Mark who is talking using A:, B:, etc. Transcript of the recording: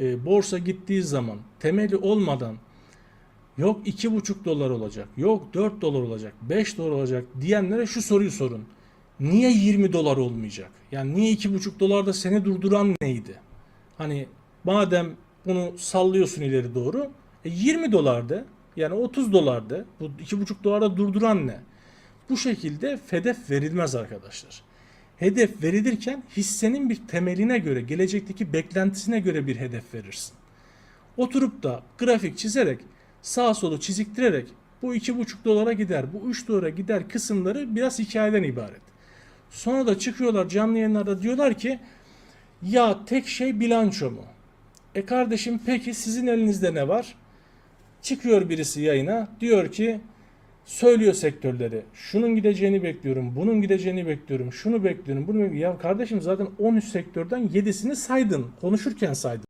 A: e, borsa gittiği zaman temeli olmadan yok 2,5 dolar olacak, yok 4 dolar olacak, 5 dolar olacak diyenlere şu soruyu sorun. Niye 20 dolar olmayacak? Yani niye 2,5 dolarda seni durduran neydi? Hani madem bunu sallıyorsun ileri doğru e 20 dolar de yani 30 dolar de bu 2,5 dolarda durduran ne? Bu şekilde hedef verilmez arkadaşlar. Hedef verilirken hissenin bir temeline göre, gelecekteki beklentisine göre bir hedef verirsin. Oturup da grafik çizerek, sağ solu çiziktirerek bu 2,5 dolara gider, bu 3 dolara gider kısımları biraz hikayeden ibaret. Sonra da çıkıyorlar canlı yayınlarda diyorlar ki ya tek şey bilanço mu? E kardeşim peki sizin elinizde ne var? Çıkıyor birisi yayına diyor ki söylüyor sektörleri. Şunun gideceğini bekliyorum, bunun gideceğini bekliyorum, şunu bekliyorum, bunu bekliyorum. Ya kardeşim zaten 13 sektörden 7'sini saydın. Konuşurken saydın.